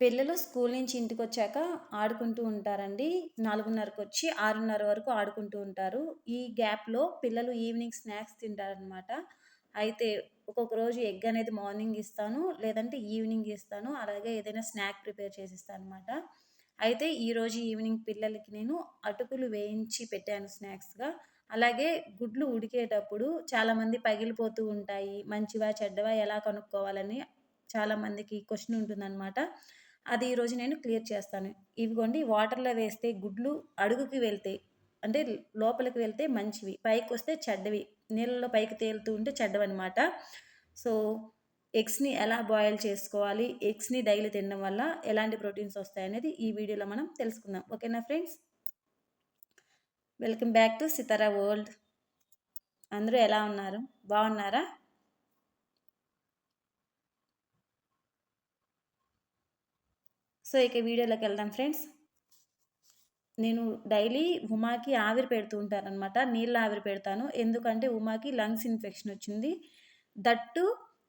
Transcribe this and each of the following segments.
పిల్లలు స్కూల్ నుంచి ఇంటికి వచ్చాక ఆడుకుంటూ ఉంటారండి. నాలుగున్నరకు వచ్చి ఆరున్నర వరకు ఆడుకుంటూ ఉంటారు. ఈ గ్యాప్లో పిల్లలు ఈవినింగ్ స్నాక్స్ తింటారనమాట అయితే ఒక్కొక్క రోజు ఎగ్ అనేది మార్నింగ్ ఇస్తాను లేదంటే ఈవినింగ్ ఇస్తాను అలాగే ఏదైనా స్నాక్ ప్రిపేర్ చేసిస్తాను అనమాట అయితే ఈరోజు ఈవినింగ్ పిల్లలకి నేను అటుకులు వేయించి పెట్టాను స్నాక్స్గా. అలాగే గుడ్లు ఉడికేటప్పుడు చాలామంది పగిలిపోతూ ఉంటాయి. మంచివా చెడ్డవా ఎలా కనుక్కోవాలని చాలామందికి క్వశ్చన్ ఉంటుందన్నమాట. అది ఈరోజు నేను క్లియర్ చేస్తాను. ఇవిగోండి వాటర్లో వేస్తే గుడ్లు అడుగుకి వెళ్తాయి అంటే లోపలికి వెళ్తే మంచివి. పైకి వస్తే చెడ్డవి. నీళ్ళలో పైకి తేలుతూ ఉంటే చెడ్డవన్నమాట. సో ఎగ్స్ని ఎలా బాయిల్ చేసుకోవాలి? ఎగ్స్ని డైలీ తినడం వల్ల ఎలాంటి ప్రోటీన్స్ వస్తాయనేది ఈ వీడియోలో మనం తెలుసుకుందాం. ఓకేనా friends? Welcome back to Sitara world. అందరూ ఎలా ఉన్నారు? బాగున్నారా? సో ఇక వీడియోలోకి వెళ్దాం ఫ్రెండ్స్. నేను డైలీ ఉమాకి ఆవిరి పెడుతూ ఉంటానన్నమాట. నీళ్ళ ఆవిరి పెడతాను. ఎందుకంటే ఉమాకి లంగ్స్ ఇన్ఫెక్షన్ వచ్చింది. దట్టు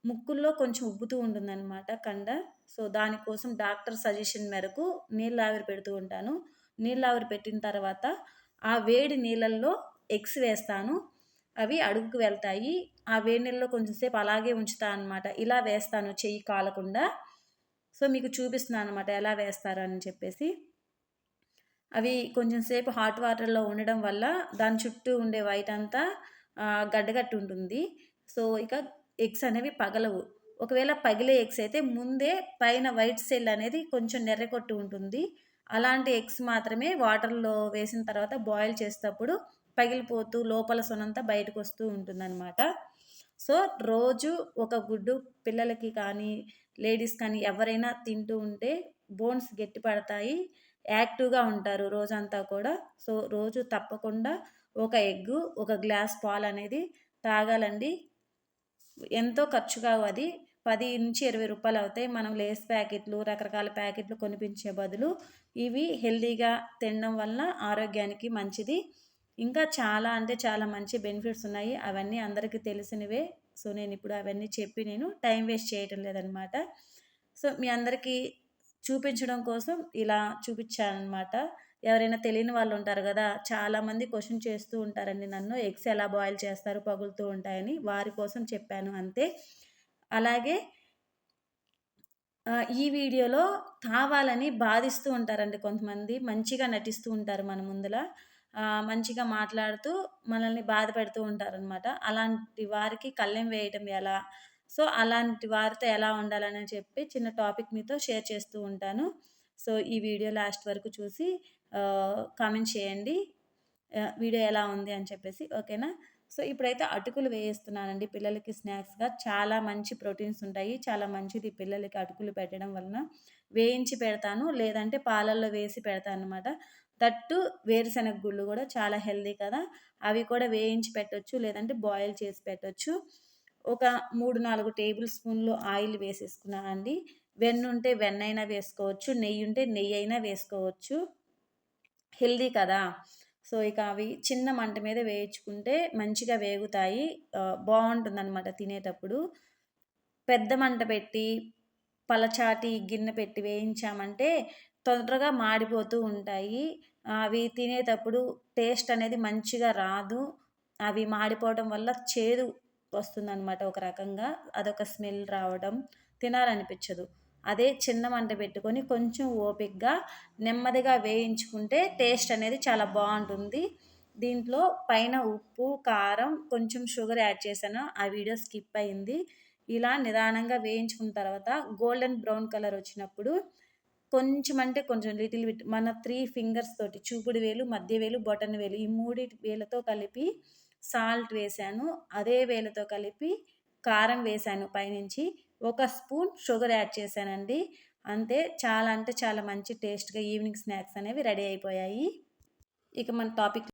ముక్కుల్లో కొంచెం ఉబ్బుతూ ఉంటుందన్నమాట కండ. సో దానికోసం డాక్టర్ సజెషన్ మేరకు నీళ్ళ ఆవిరి పెడుతూ ఉంటాను. నీళ్ళ ఆవిరి పెట్టిన తర్వాత ఆ వేడి నీళ్ళల్లో ఎగ్స్ వేస్తాను. అవి అడుగుకు వెళ్తాయి. ఆ వేడి నీళ్ళలో కొంచెం సేపు అలాగే ఉంచుతాను అనమాట ఇలా వేస్తాను చెయ్యి కాలకుండా. సో మీకు చూపిస్తున్నాను అనమాట ఎలా వేస్తారని చెప్పేసి. అవి కొంచెం సేపు హాట్ వాటర్లో ఉండడం వల్ల దాని చుట్టూ ఉండే వైట్ అంతా గడ్డగట్టి ఉంటుంది. సో ఇక ఎగ్స్ అనేవి పగలవు. ఒకవేళ పగిలే ఎగ్స్ అయితే ముందే పైన వైట్ సెల్ అనేది కొంచెం నెర్రకొట్టు ఉంటుంది. అలాంటి ఎగ్స్ మాత్రమే వాటర్లో వేసిన తర్వాత బాయిల్ చేసేటప్పుడు పగిలిపోతూ లోపల సొనంతా బయటకు వస్తూ ఉంటుందన్నమాట. సో రోజు ఒక గుడ్డు పిల్లలకి కానీ లేడీస్ కానీ ఎవరైనా తింటూ ఉంటే బోన్స్ గట్టి పడతాయి యాక్టివ్గా ఉంటారు రోజంతా కూడా. సో రోజు తప్పకుండా ఒక ఎగ్గు ఒక గ్లాస్ పాలు అనేది తాగాలండి. ఎంతో ఖర్చు కావు అది. పది నుంచి ఇరవై రూపాయలు అవుతాయి. మనం లేస్ ప్యాకెట్లు రకరకాల ప్యాకెట్లు కొనిపించే బదులు ఇవి హెల్తీగా తినడం వల్ల ఆరోగ్యానికి మంచిది. ఇంకా చాలా అంటే చాలా మంచి బెనిఫిట్స్ ఉన్నాయి. అవన్నీ అందరికీ తెలిసినవే. సో నేను ఇప్పుడు అవన్నీ చెప్పి నేను టైం వేస్ట్ చేయటం లేదనమాట. సో మీ అందరికీ చూపించడం కోసం ఇలా చూపించానమాట ఎవరైనా తెలియని వాళ్ళు ఉంటారు కదా చాలామంది క్వశ్చన్ చేస్తూ ఉంటారండి నన్ను. ఎగ్స్ ఎలా బాయిల్ చేస్తారు పగులుతూ ఉంటాయని. వారి కోసం చెప్పాను అంతే. అలాగే ఈ వీడియోలో కావాలని బాధిస్తూ ఉంటారండి కొంతమంది. మంచిగా నటిస్తూ ఉంటారు మన ముందర మంచిగా మాట్లాడుతూ మనల్ని బాధ పెడుతూ ఉంటారనమాట అలాంటి వారికి కళ్ళెం వేయటం ఎలా? సో అలాంటి వారితో ఎలా ఉండాలని చెప్పి చిన్న టాపిక్ మీతో షేర్ చేస్తూ ఉంటాను. సో ఈ వీడియో లాస్ట్ వరకు చూసి కామెంట్ చేయండి. వీడియో ఎలా ఉంది అని చెప్పేసి. ఓకేనా? సో ఇప్పుడైతే అటుకులు వేయిస్తున్నానండి. పిల్లలకి స్నాక్స్గా చాలా మంచి ప్రోటీన్స్ ఉంటాయి. చాలా మంచిది పిల్లలకి అటుకులు పెట్టడం వలన. వేయించి పెడతాను. లేదంటే పాలల్లో వేసి పెడతాను అనమాట తట్టు వేరుశనగ గుళ్ళు కూడా చాలా హెల్దీ కదా. అవి కూడా వేయించి పెట్టవచ్చు లేదంటే బాయిల్ చేసి పెట్టవచ్చు ఒక మూడు నాలుగు టేబుల్ స్పూన్లు ఆయిల్ వేసేసుకున్నానండి వెన్న ఉంటే వెన్న అయినా వేసుకోవచ్చు. నెయ్యి ఉంటే నెయ్యి అయినా వేసుకోవచ్చు. హెల్దీ కదా. సో ఇక అవి చిన్న మంట మీద వేయించుకుంటే మంచిగా వేగుతాయి. బాగుంటుందన్నమాట తినేటప్పుడు. పెద్ద మంట పెట్టి పలచాటి గిన్నె పెట్టి వేయించామంటే తొందరగా మాడిపోతూ ఉంటాయి. అవి తినేటప్పుడు టేస్ట్ అనేది మంచిగా రాదు. అవి మాడిపోవడం వల్ల చేదు వస్తుందన్నమాట ఒక రకంగా. అదొక స్మెల్ రావడం తినాలనిపించదు. అదే చిన్న మంట పెట్టుకొని కొంచెం ఓపిక్గా నెమ్మదిగా వేయించుకుంటే టేస్ట్ అనేది చాలా బాగుంటుంది. దీంట్లో పైన ఉప్పు కారం కొంచెం షుగర్ యాడ్ చేశాను. ఆ వీడియో స్కిప్ అయింది. ఇలా నిదానంగా వేయించుకున్న తర్వాత గోల్డెన్ బ్రౌన్ కలర్ వచ్చినప్పుడు కొంచెం అంటే కొంచెం లిటిల్ బిట్ మన త్రీ ఫింగర్స్ తోటి చూపుడు వేలు మధ్య వేలు బొటన్ వేలు ఈ మూడి వేలతో కలిపి సాల్ట్ వేసాను అదే వేలతో కలిపి కారం వేసాను పైనుంచి. ఒక స్పూన్ షుగర్ యాడ్ చేశానండి. అంతే చాలా అంటే చాలా మంచి టేస్ట్గా ఈవినింగ్ స్నాక్స్ అనేవి రెడీ అయిపోయాయి. ఇక మన టాపిక్